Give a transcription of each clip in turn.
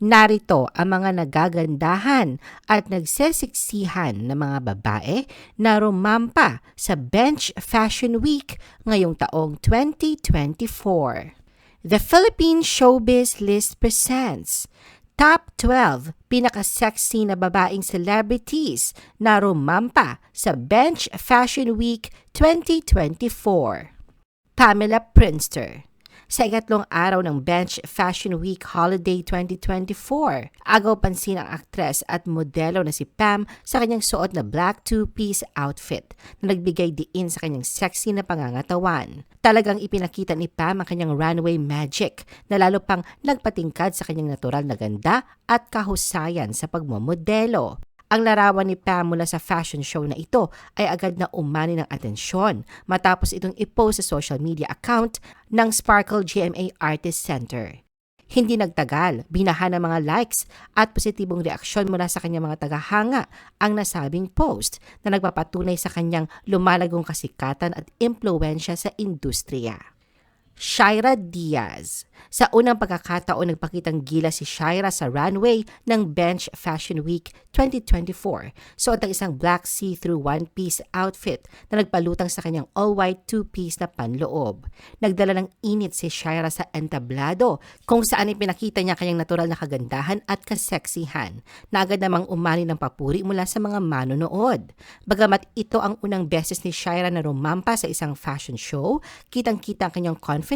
Narito ang mga nagagandahan at nagsesiksihan na mga babae na rumampa sa Bench Fashion Week ngayong taong 2024. The Philippine Showbiz List presents Top 12 Pinaka-sexy na babaeng celebrities na rumampa sa Bench Fashion Week 2024. Pamela Prinster sa ikatlong araw ng Bench Fashion Week Holiday 2024. Agaw pansin ang aktres at modelo na si Pam sa kanyang suot na black two-piece outfit na nagbigay diin sa kanyang sexy na pangangatawan. Talagang ipinakita ni Pam ang kanyang runway magic na lalo pang nagpatingkad sa kanyang natural na ganda at kahusayan sa pagmamodelo. Ang larawan ni Pam mula sa fashion show na ito ay agad na umani ng atensyon matapos itong ipost sa social media account ng Sparkle GMA Artist Center. Hindi nagtagal, binaha ng mga likes at positibong reaksyon mula sa kanyang mga tagahanga ang nasabing post na nagpapatunay sa kanyang lumalagong kasikatan at impluensya sa industriya. Shaira Diaz. Sa unang pagkakataon nagpakitang gila si Shaira sa runway ng Bench Fashion Week 2024. Suot ang isang black see-through one-piece outfit na nagpalutang sa kanyang all-white two-piece na panloob. Nagdala ng init si Shaira sa entablado kung saan ipinakita niya kanyang natural na kagandahan at kaseksihan na agad namang umani ng papuri mula sa mga manonood. Bagamat ito ang unang beses ni Shaira na rumampa sa isang fashion show, kitang-kita ang kanyang confidence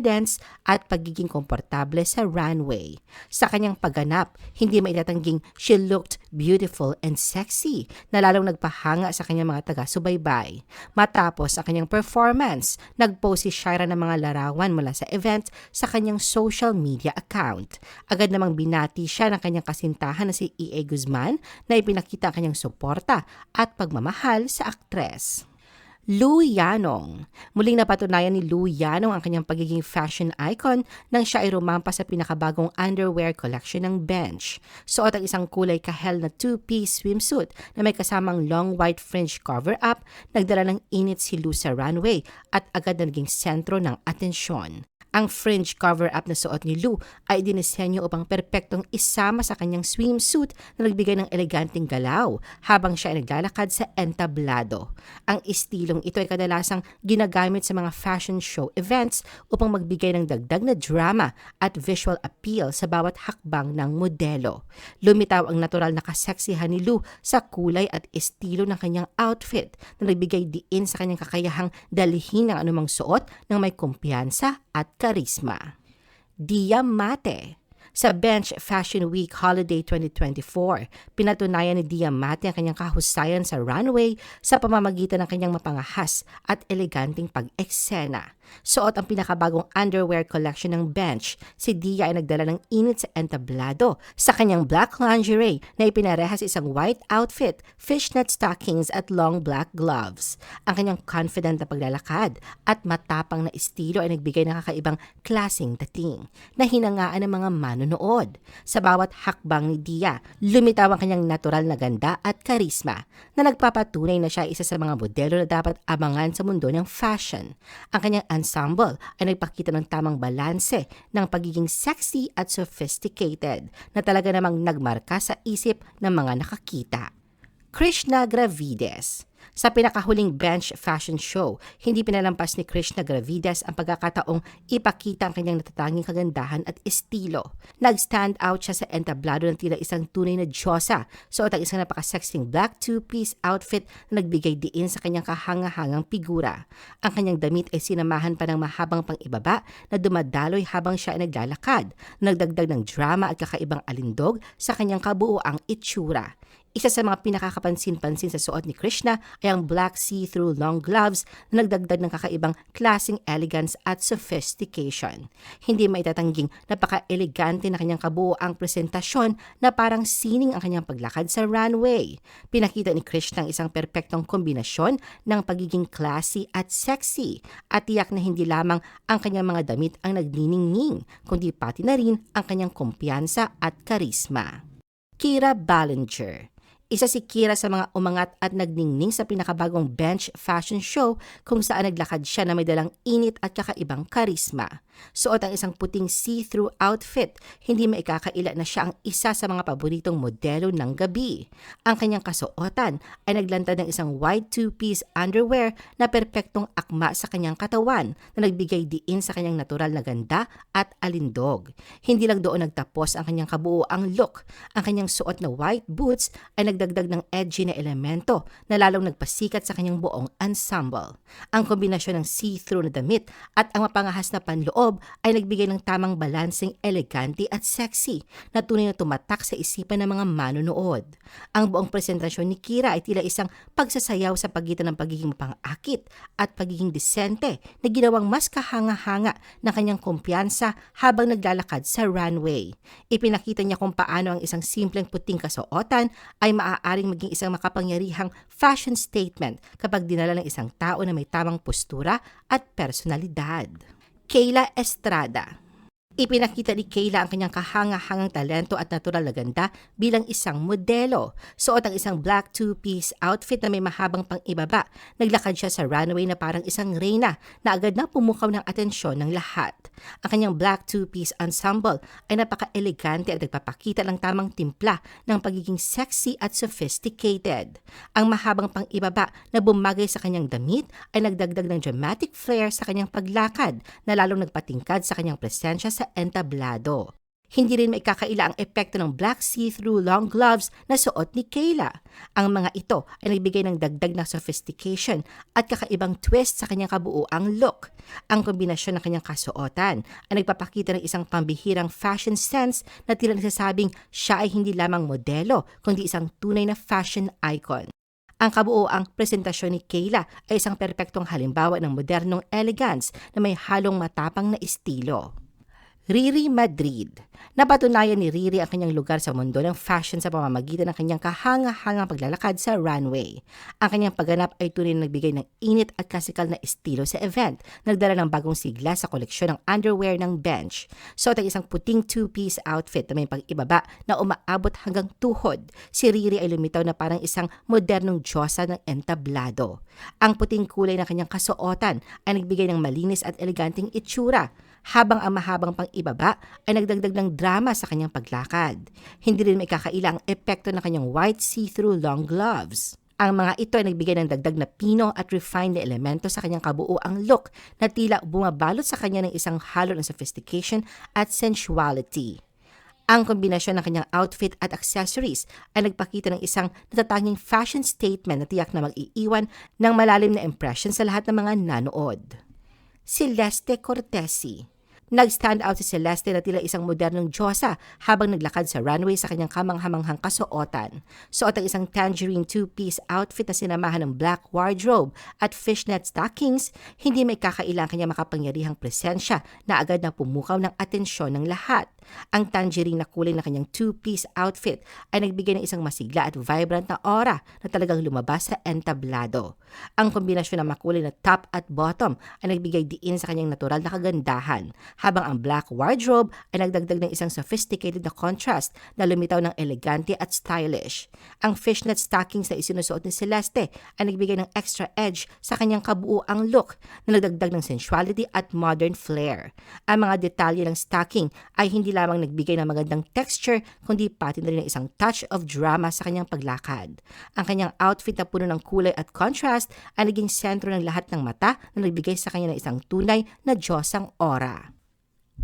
at pagiging komportable sa runway. Sa kanyang pagganap, hindi maitatangging she looked beautiful and sexy na lalong nagpahanga sa kanyang mga taga-subaybay. Matapos ang kanyang performance, nagpost si Shira ng mga larawan mula sa event sa kanyang social media account. Agad namang binati siya ng kanyang kasintahan na si E.A. Guzman na ipinakita ang kanyang suporta at pagmamahal sa aktres. Lou Yanong. Muling napatunayan ni Lou Yanong ang kanyang pagiging fashion icon nang siya ay rumampa sa pinakabagong underwear collection ng Bench. Suot ang isang kulay kahel na two-piece swimsuit na may kasamang long white fringe cover-up, nagdala ng init si Lou sa runway at agad na naging sentro ng atensyon. Ang fringe cover-up na suot ni Lou ay dinisenyo upang perpektong isama sa kanyang swimsuit na nagbigay ng eleganteng galaw habang siya ay naglalakad sa entablado. Ang istilong ito ay kadalasang ginagamit sa mga fashion show events upang magbigay ng dagdag na drama at visual appeal sa bawat hakbang ng modelo. Lumitaw ang natural na kaseksihan ni Lou sa kulay at estilo ng kanyang outfit na nagbigay diin sa kanyang kakayahang dalihin ng anumang suot ng may kumpiyansa at karisma. Diamante sa Bench Fashion Week Holiday 2024. Pinatunayan ni Diamante ang kanyang kahusayan sa runway sa pamamagitan ng kanyang mapangahas at eleganteng pag-eksena. Suot ang pinakabagong underwear collection ng Bench. Si Dia ay nagdala ng init sa entablado sa kanyang black lingerie na ipinarehas isang white outfit, fishnet stockings at long black gloves. Ang kanyang confident na paglalakad at matapang na estilo ay nagbigay ng kakaibang klaseng dating na hinangaan ng mga manonood. Sa bawat hakbang ni Dia, lumitaw ang kanyang natural na ganda at karisma na nagpapatunay na siya isa sa mga modelo na dapat abangan sa mundo ng fashion. Ang kanyang ensemble ay nagpakita ng tamang balanse ng pagiging sexy at sophisticated na talaga namang nagmarka sa isip ng mga nakakita. Krishna Gravides sa pinakahuling bench fashion show, hindi pinalampas ni Krishna Gravides ang pagkakataong ipakita ang kanyang natatanging kagandahan at estilo. Nag-stand out siya sa entablado ng tila isang tunay na diyosa, suot ang isang napakasexing black two-piece outfit na nagbigay diin sa kanyang kahanga-hangang figura. Ang kanyang damit ay sinamahan pa ng mahabang pang-ibaba na dumadaloy habang siya ay naglalakad, nagdagdag ng drama at kakaibang alindog sa kanyang kabuoang itsura. Isa sa mga pinakakapansin-pansin sa suot ni Krishna ay ang black see-through long gloves na nagdagdag ng kakaibang klasing elegance at sophistication. Hindi maitatangging napaka-elegante na kanyang kabuo ang presentasyon na parang sining ang kanyang paglakad sa runway. Pinakita ni Krishna ang isang perpektong kombinasyon ng pagiging classy at sexy at tiyak na hindi lamang ang kanyang mga damit ang nagniningning, kundi pati na rin ang kanyang kumpiyansa at karisma. Kira Ballinger Isa si Kira sa mga umangat at nagningning sa pinakabagong bench fashion show kung saan naglakad siya na may dalang init at kakaibang karisma. Suot ang isang puting see-through outfit, hindi maikakaila na siya ang isa sa mga paboritong modelo ng gabi. Ang kanyang kasuotan ay naglantad ng isang white two-piece underwear na perpektong akma sa kanyang katawan na nagbigay diin sa kanyang natural na ganda at alindog. Hindi lang doon nagtapos ang kanyang kabuoang look. Ang kanyang suot na white boots ay nagdagdag ng edgy na elemento na lalong nagpasikat sa kanyang buong ensemble. Ang kombinasyon ng see-through na damit at ang mapangahas na panloob loob ay nagbigay ng tamang balansing elegante at sexy na tunay na tumatak sa isipan ng mga manonood. Ang buong presentasyon ni Kira ay tila isang pagsasayaw sa pagitan ng pagiging pangakit at pagiging disente na ginawang mas kahanga-hanga ng kanyang kumpiyansa habang naglalakad sa runway. Ipinakita niya kung paano ang isang simpleng puting kasuotan ay maaaring maging isang makapangyarihang fashion statement kapag dinala ng isang tao na may tamang postura at personalidad. Kayla Estrada. Ipinakita ni Kayla ang kanyang kahanga-hangang talento at natural na ganda bilang isang modelo. Suot ang isang black two-piece outfit na may mahabang pang-ibaba. Naglakad siya sa runway na parang isang reyna na agad na pumukaw ng atensyon ng lahat. Ang kanyang black two-piece ensemble ay napaka-elegante at nagpapakita ng tamang timpla ng pagiging sexy at sophisticated. Ang mahabang pang-ibaba na bumagay sa kanyang damit ay nagdagdag ng dramatic flair sa kanyang paglakad na lalong nagpatingkad sa kanyang presensya sa entablado. Hindi rin maikakaila ang epekto ng black see-through long gloves na suot ni Kayla. Ang mga ito ay nagbigay ng dagdag na sophistication at kakaibang twist sa kanyang kabuuang look. Ang kombinasyon ng kanyang kasuotan ay nagpapakita ng isang pambihirang fashion sense na tila nagsasabing siya ay hindi lamang modelo kundi isang tunay na fashion icon. Ang kabuoang presentasyon ni Kayla ay isang perpektong halimbawa ng modernong elegance na may halong matapang na estilo. Riri Madrid. Napatunayan ni Riri ang kanyang lugar sa mundo ng fashion sa pamamagitan ng kanyang kahanga-hangang paglalakad sa runway. Ang kanyang pagganap ay tunay na nagbigay ng init at klasikal na estilo sa event. Nagdala ng bagong sigla sa koleksyon ng underwear ng bench. So ang isang puting two-piece outfit na may pag-ibaba na umaabot hanggang tuhod. Si Riri ay lumitaw na parang isang modernong diyosa ng entablado. Ang puting kulay ng kanyang kasuotan ay nagbigay ng malinis at eleganteng itsura habang ang mahabang pang ibaba ay nagdagdag ng drama sa kanyang paglakad. Hindi rin may kakaila ang epekto ng kanyang white see-through long gloves. Ang mga ito ay nagbigay ng dagdag na pino at refined na elemento sa kanyang kabuoang look na tila bumabalot sa kanya ng isang halo ng sophistication at sensuality. Ang kombinasyon ng kanyang outfit at accessories ay nagpakita ng isang natatanging fashion statement na tiyak na mag-iiwan ng malalim na impression sa lahat ng mga nanood. Celeste Cortesi Nag-stand out si Celeste na tila isang modernong diyosa habang naglakad sa runway sa kanyang kamanghamanghang kasuotan. Suot ang isang tangerine two-piece outfit na sinamahan ng black wardrobe at fishnet stockings, hindi may kakailang kanyang makapangyarihang presensya na agad na pumukaw ng atensyon ng lahat. Ang tangerine na kulay na kanyang two-piece outfit ay nagbigay ng isang masigla at vibrant na aura na talagang lumabas sa entablado. Ang kombinasyon ng makulay na top at bottom ay nagbigay diin sa kanyang natural na kagandahan habang ang black wardrobe ay nagdagdag ng isang sophisticated na contrast na lumitaw ng elegante at stylish. Ang fishnet stockings na isinusuot ni Celeste ay nagbigay ng extra edge sa kanyang kabuuang look na nagdagdag ng sensuality at modern flair. Ang mga detalye ng stocking ay hindi lamang nagbigay ng magandang texture kundi pati na rin ng isang touch of drama sa kanyang paglakad. Ang kanyang outfit na puno ng kulay at contrast ay naging sentro ng lahat ng mata na nagbigay sa kanya ng isang tunay na Diyosang aura.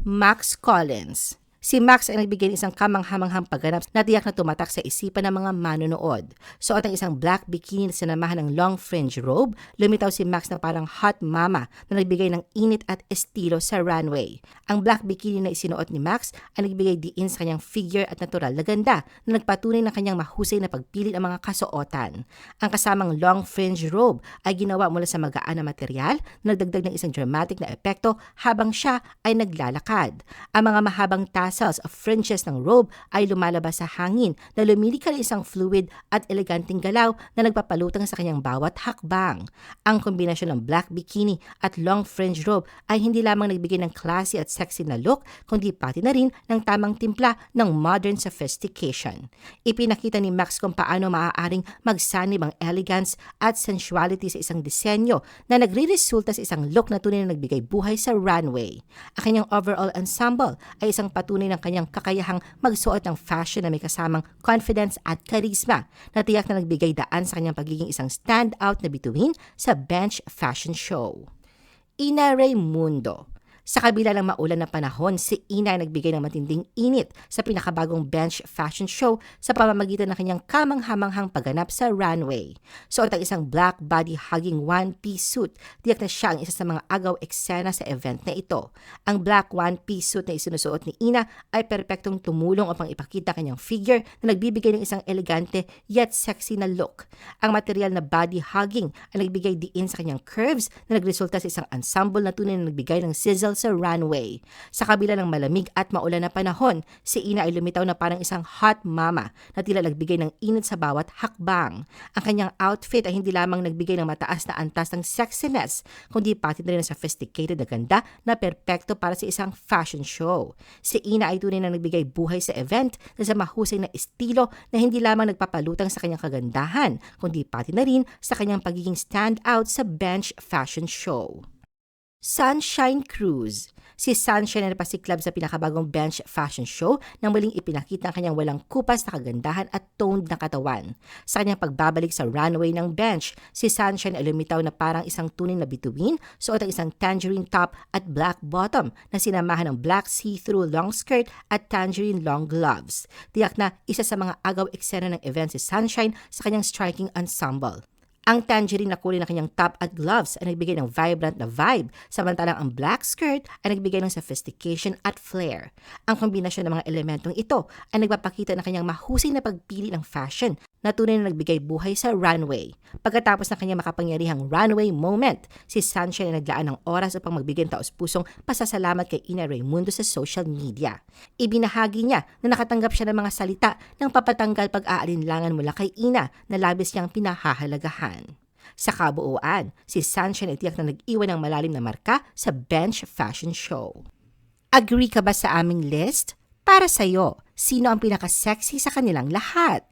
Max Collins Si Max ay nagbigay ng isang kamanghamanghang pagganap na tiyak na tumatak sa isipan ng mga manonood. Suot ang isang black bikini na sinamahan ng long fringe robe, lumitaw si Max na parang hot mama na nagbigay ng init at estilo sa runway. Ang black bikini na isinuot ni Max ay nagbigay diin sa kanyang figure at natural na ganda na nagpatunay ng kanyang mahusay na pagpili ng mga kasuotan. Ang kasamang long fringe robe ay ginawa mula sa magaan na material na nagdagdag ng isang dramatic na epekto habang siya ay naglalakad. Ang mga mahabang taas tassels of fringes ng robe ay lumalabas sa hangin na lumilikha ng isang fluid at eleganteng galaw na nagpapalutang sa kanyang bawat hakbang. Ang kombinasyon ng black bikini at long fringe robe ay hindi lamang nagbigay ng classy at sexy na look, kundi pati na rin ng tamang timpla ng modern sophistication. Ipinakita ni Max kung paano maaaring magsanib ang elegance at sensuality sa isang disenyo na nagre-resulta sa isang look na tunay na nagbigay buhay sa runway. Ang kanyang overall ensemble ay isang patunay ng kanyang kakayahang magsuot ng fashion na may kasamang confidence at charisma na tiyak na nagbigay daan sa kanyang pagiging isang stand-out na bituin sa bench fashion show. Ina Raimundo sa kabila ng maulan na panahon, si Ina ay nagbigay ng matinding init sa pinakabagong bench fashion show sa pamamagitan ng kanyang kamanghamanghang pagganap sa runway. Suot ang isang black body-hugging one-piece suit, tiyak na siya ang isa sa mga agaw eksena sa event na ito. Ang black one-piece suit na isinusuot ni Ina ay perpektong tumulong upang ipakita kanyang figure na nagbibigay ng isang elegante yet sexy na look. Ang material na body-hugging ay nagbigay diin sa kanyang curves na nagresulta sa isang ensemble na tunay na nagbigay ng sizzle sa runway. Sa kabila ng malamig at maulan na panahon, si Ina ay lumitaw na parang isang hot mama na tila nagbigay ng init sa bawat hakbang. Ang kanyang outfit ay hindi lamang nagbigay ng mataas na antas ng sexiness, kundi pati na rin ng sophisticated na ganda na perpekto para sa isang fashion show. Si Ina ay tunay na nagbigay buhay sa event na sa mahusay na estilo na hindi lamang nagpapalutang sa kanyang kagandahan, kundi pati na rin sa kanyang pagiging stand-out sa bench fashion show. Sunshine Cruise. Si Sunshine ay napasiklab sa pinakabagong bench fashion show nang muling ipinakita ang kanyang walang kupas na kagandahan at toned na katawan. Sa kanyang pagbabalik sa runway ng bench, si Sunshine ay lumitaw na parang isang tunay na bituin, suot ang isang tangerine top at black bottom na sinamahan ng black see-through long skirt at tangerine long gloves. Tiyak na isa sa mga agaw eksena ng event si Sunshine sa kanyang striking ensemble. Ang tangerine na kulay ng kanyang top at gloves ay nagbigay ng vibrant na vibe, samantalang ang black skirt ay nagbigay ng sophistication at flair. Ang kombinasyon ng mga elementong ito ay nagpapakita ng kanyang mahusay na pagpili ng fashion na tunay na nagbigay buhay sa runway. Pagkatapos ng kanyang makapangyarihang runway moment, si Sunshine ay naglaan ng oras upang magbigay ng taos-pusong pasasalamat kay Ina Raimundo sa social media. Ibinahagi niya na nakatanggap siya ng mga salita ng papatanggal pag-aalinlangan mula kay Ina na labis niyang pinahahalagahan. Sa kabuuan, si Sunshine ay tiyak na nag-iwan ng malalim na marka sa bench fashion show. Agree ka ba sa aming list? Para sa'yo, sino ang pinaka-sexy sa kanilang lahat?